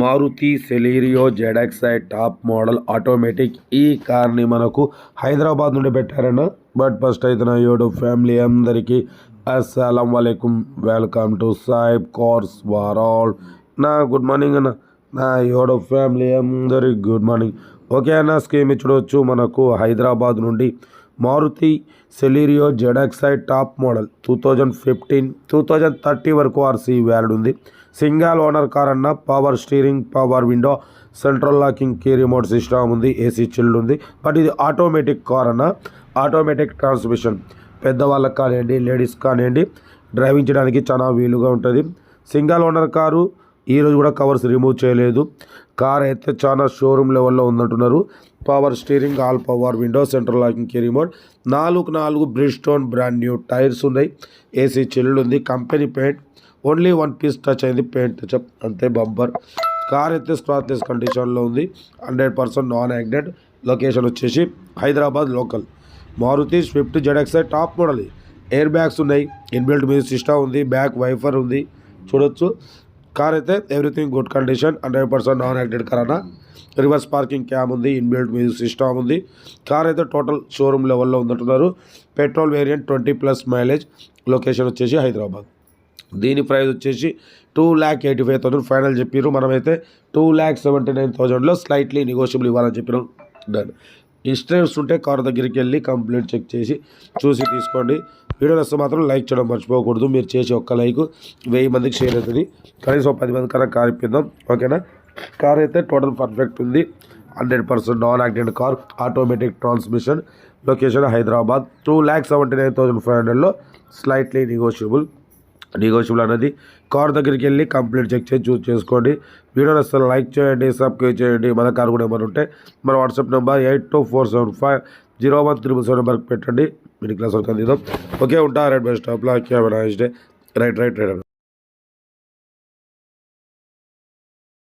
Maruti Celerio ZXI top model automatic ఈ కార్ని మనకు హైదరాబాద్ నుండి పెట్టారన్న. బట్ ఫస్ట్ అయితే నా యూట్యూబ్ ఫ్యామిలీ అందరికీ అస్సలం వలైకుం. వెల్కమ్ టు సాయిబ్ కార్స్ వారాల్. నా గుడ్ మార్నింగ్ అన్న. నా యూట్యూబ్ ఫ్యామిలీ అందరికి గుడ్ మార్నింగ్. ఓకే స్కీమ్ చూడవచ్చు మనకు హైదరాబాద్ నుండి. Maruti Celerio ZXI top model two thousand fifteen two thousand thirty వరకు ఆర్సీ వ్యాలిడ్ ఉంది సింగల్ ఓనర్ కార్ అన్న power steering power window central locking key remote system ఉంది AC chilled ఉంది. But ఇది automatic car అన్న ఆటోమేటిక్ ట్రాన్స్మిషన్. పెద్దవాళ్ళకి కానివ్వండి ladies కానివ్వండి డ్రైవింగ్ చేయడానికి చాలా వీలుగా ఉంటుంది. సింగల్ ఓనర్ కారు ఈరోజు కూడా కవర్స్ రిమూవ్ చేయలేదు. కార్ అయితే చాలా షోరూమ్ లెవెల్లో ఉందంటున్నారు. Power steering all power window central locking key remote నాలుగు నాలుగు బ్రిడ్స్టోన్ బ్రాండ్ న్యూ టైర్స్ ఉన్నాయి. ఏసీ చిల్లుడు ఉంది. Company paint only one piece touch అయింది. పెయింట్ టచ్ అంతే బంపర్ కార్ అయితే స్క్రాచ్లెస్ కండిషన్లో ఉంది. Hundred percent non accident location వచ్చేసి Hyderabad local Maruti Swift ZXI top model air bags ఉన్నాయి. ఇన్బిల్ట్ మ్యూజిక్ సిస్టమ్ ఉంది. బ్యాక్ వైఫర్ ఉంది. చూడొచ్చు. కార్ అయితే everything good condition hundred percent non acted car అన్న. రివర్స్ పార్కింగ్ క్యామ్ ఉంది inbuilt music system ఉంది. Car అయితే టోటల్ షోరూమ్ లెవెల్లో ఉందంటున్నారు. Petrol variant twenty plus mileage location వచ్చేసి హైదరాబాద్. దీని ప్రైస్ వచ్చేసి two lakh eighty five thousand final చెప్పారు మనమైతే టూ ల్యాక్ సెవెంటీ నైన్ థౌసండ్లో స్లైట్లీ నెగోషియబుల్ ఇవ్వాలని చెప్పినాం. డన్. ఇన్స్టెంట్స్ ఉంటే కార్ దగ్గరికి వెళ్ళి కంప్లీట్ చెక్ చేసి చూసి తీసుకోండి. వీడియో వస్తే మాత్రం లైక్ చేయడం మర్చిపోకూడదు. మీరు చేసే ఒక్క లైక్ వెయ్యి మందికి షేర్ అవుతుంది. కనీసం పది మంది కన్నా కార్ ఇప్పిద్దాం. ఓకేనా? కార్ అయితే టోటల్ పర్ఫెక్ట్ ఉంది. Hundred percent non accident car. Automatic transmission. Location Hyderabad. Two lakh seventy nine thousand five హండ్రెడ్లో స్లైట్లీ నెగోషియబుల్. నెగోషియబుల్ అనేది కార్ దగ్గరికి వెళ్ళి కంప్లీట్ చెక్ చేసి చూస్ చేసుకోండి. వీడియో అసలు లైక్ చేయండి సబ్స్క్రైబ్ చేయండి. మన కార్ కూడా ఏమైనా ఉంటే మన WhatsApp number eight two four seven five zero one triple seven నెంబర్కి పెట్టండి. మిడిల్ క్లాస్ వరకు అందిద్దాం. ఓకే ఉంటా. రైట్ బెస్ట్ స్టాప్లో డే. Right right right.